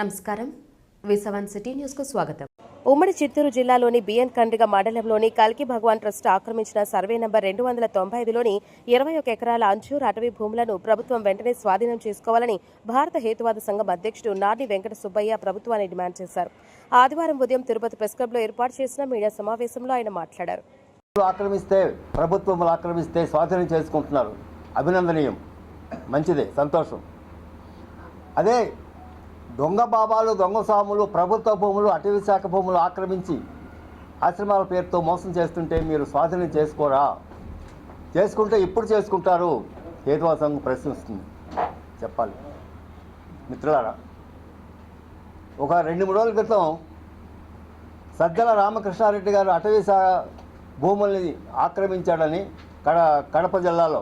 నమస్కారం. విసవన్ సిటీ న్యూస్కు స్వాగతం. ఉమ్మడి చిత్తూరు జిల్లాలోని బిఎన్ కండ్రిగ మండలంలోని కల్కి భగవాన్ ట్రస్ట్ ఆక్రమించిన సర్వే నంబర్ రెండు వందల తొంభై ఐదులోని ఇరవై ఒక ఎకరాల అంచూరు అటవీ భూములను ప్రభుత్వం వెంటనే స్వాధీనం చేసుకోవాలని భారత హేతువాద సంఘం అధ్యక్షుడు నార్ని వెంకట సుబ్బయ్య ప్రభుత్వాన్ని డిమాండ్ చేశారు. ఆదివారం ఉదయం తిరుపతి ప్రెస్ క్లబ్లో ఏర్పాటు చేసిన మీడియా సమావేశంలో ఆయన మాట్లాడారు. ఆక్రమిస్తే ప్రభుత్వం ఆక్రమిస్తే స్వాధీనం చేసుకుంటున్నారు. అభినందనీయం. మంచిదే సంతోషం. అదే దొంగ బాబాలు దొంగ స్వాములు ప్రభుత్వ భూములు అటవీ శాఖ భూములు ఆక్రమించి ఆశ్రమాల పేరుతో మోసం చేస్తుంటే మీరు స్వాధీనం చేసుకోరా? చేసుకుంటే ఇప్పుడు చేసుకుంటారు. హేతువా సంఘం ప్రశ్నిస్తుంది. చెప్పాలి. మిత్రులారా ఒక రెండు మూడు రోజుల క్రితం సజ్జల రామకృష్ణారెడ్డి గారు అటవీ భూముల్ని ఆక్రమించాడని కడ కడప జిల్లాలో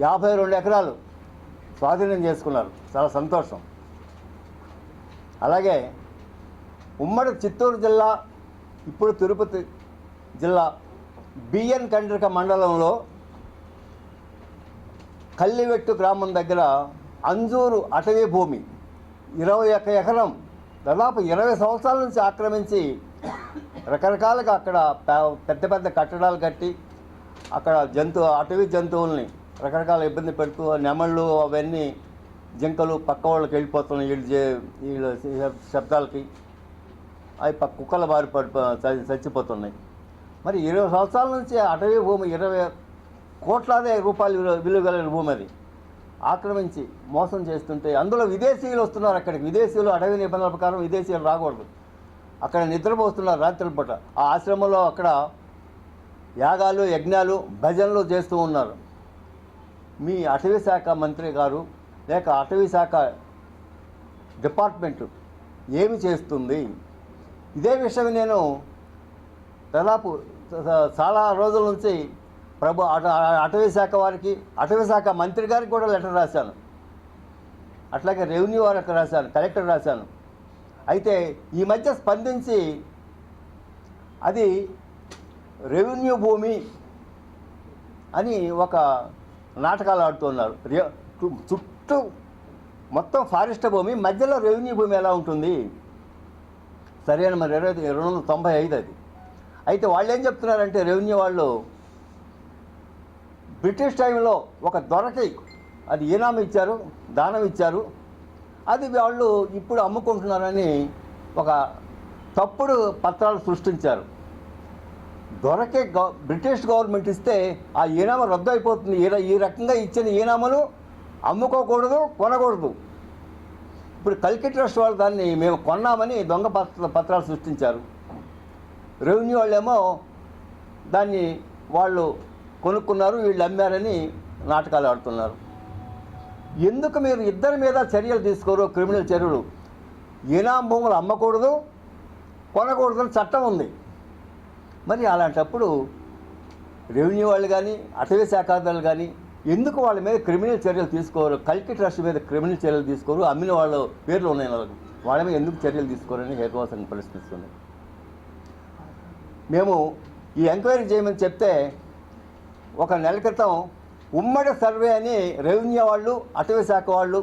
యాభై రెండు ఎకరాలు స్వాధీనం చేసుకున్నారు. చాలా సంతోషం. అలాగే ఉమ్మడి చిత్తూరు జిల్లా ఇప్పుడు తిరుపతి జిల్లా బిఎన్ కండ్రిక మండలంలో కల్లివెట్టు గ్రామం దగ్గర అంజూరు అటవీ భూమి ఇరవై ఒక్క ఎకరం దాదాపు ఇరవై సంవత్సరాల నుంచి ఆక్రమించి రకరకాలుగా అక్కడ పెద్ద పెద్ద కట్టడాలు కట్టి అక్కడ జంతు అటవీ జంతువుల్ని రకరకాల ఇబ్బంది పెడుతూ నెమళ్ళు అవన్నీ జింకలు పక్క వాళ్ళకి వెళ్ళిపోతున్నాయి వీళ్ళు వీళ్ళ శబ్దాలకి. అవి పక్క కుక్కల బారి పడి చచ్చిపోతున్నాయి. మరి ఇరవై సంవత్సరాల నుంచి అటవీ భూమి ఇరవై కోట్లాది రూపాయలు విలువ విలువ కలిగిన భూమి అది. ఆక్రమించి మోసం చేస్తుంటే అందులో విదేశీయులు వస్తున్నారు అక్కడికి. విదేశీయులు అటవీ నిబంధనల ప్రకారం విదేశీయులు రాకూడదు. అక్కడ నిద్రపోస్తున్నారు రాత్రి పూట. ఆ ఆశ్రమంలో అక్కడ యాగాలు యజ్ఞాలు భజనలు చేస్తూ ఉన్నారు. మీ అటవీ శాఖ మంత్రి గారు లేక అటవీ శాఖ డిపార్ట్మెంట్ ఏమి చేస్తుంది? ఇదే విషయం నేను దాదాపు చాలా రోజుల నుంచి ప్రభు అట అటవీ శాఖ వారికి అటవీ శాఖ మంత్రి గారికి కూడా లెటర్ రాశాను. అట్లాగే రెవెన్యూ వారికి రాశాను కలెక్టర్ రాశాను. అయితే ఈ మధ్య స్పందించి అది రెవెన్యూ భూమి అని ఒక నాటకాలు ఆడుతున్నారు చుట్టూ మొత్తం ఫారెస్ట్ భూమి మధ్యలో రెవెన్యూ భూమి ఎలా ఉంటుంది? సరైన మరి ఇరవై రెండు వందల తొంభై ఐదు అది. అయితే వాళ్ళు ఏం చెప్తున్నారంటే రెవెన్యూ వాళ్ళు బ్రిటిష్ టైంలో ఒక దొరకి అది ఈనాం ఇచ్చారు దానం ఇచ్చారు. అది వాళ్ళు ఇప్పుడు అమ్ముకుంటున్నారని ఒక తప్పుడు పత్రాలు సృష్టించారు. దొరకే గవ బ్రిటిష్ గవర్నమెంట్ ఇస్తే ఆ ఈనామ రద్దు అయిపోతుంది. ఈ ఈ రకంగా ఇచ్చిన ఈనామాలు అమ్ముకోకూడదు కొనకూడదు. ఇప్పుడు కల్కి ట్రస్ట్ వాళ్ళు దాన్ని మేము కొన్నామని దొంగ పత్ర పత్రాలు సృష్టించారు. రెవెన్యూ వాళ్ళేమో దాన్ని వాళ్ళు కొనుక్కున్నారు వీళ్ళు అమ్మారని నాటకాలు ఆడుతున్నారు. ఎందుకు మీరు ఇద్దరి మీద చర్యలు తీసుకోరు క్రిమినల్ చర్యలు? ఈనాం భూములు అమ్మకూడదు కొనకూడదు అని చట్టం ఉంది. మరి అలాంటప్పుడు రెవెన్యూ వాళ్ళు కానీ అటవీ శాఖాదారులు కానీ ఎందుకు వాళ్ళ మీద క్రిమినల్ చర్యలు తీసుకోరు? కల్కి ట్రస్ట్ మీద క్రిమినల్ చర్యలు తీసుకోరు? అమ్మిన వాళ్ళ పేర్లు ఉన్నాయి వాళ్ళకి. వాళ్ళ మీద ఎందుకు చర్యలు తీసుకోరని హేతువాసం ప్రశ్నిస్తుంది. మేము ఈ ఎంక్వైరీ చేయమని చెప్తే ఒక నెల క్రితం ఉమ్మడి సర్వే అని రెవెన్యూ వాళ్ళు అటవీ శాఖ వాళ్ళు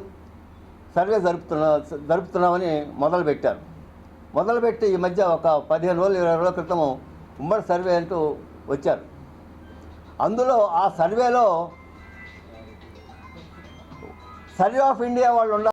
సర్వే జరుపుతున్నా జరుపుతున్నామని మొదలుపెట్టారు. మొదలుపెట్టి ఈ మధ్య ఒక పదిహేను రోజులు ఇరవై రోజుల క్రితం ఉమ్మడి సర్వే అంటూ వచ్చారు. అందులో ఆ సర్వేలో సర్వే ఆఫ్ ఇండియా వాళ్ళు ఉన్నారు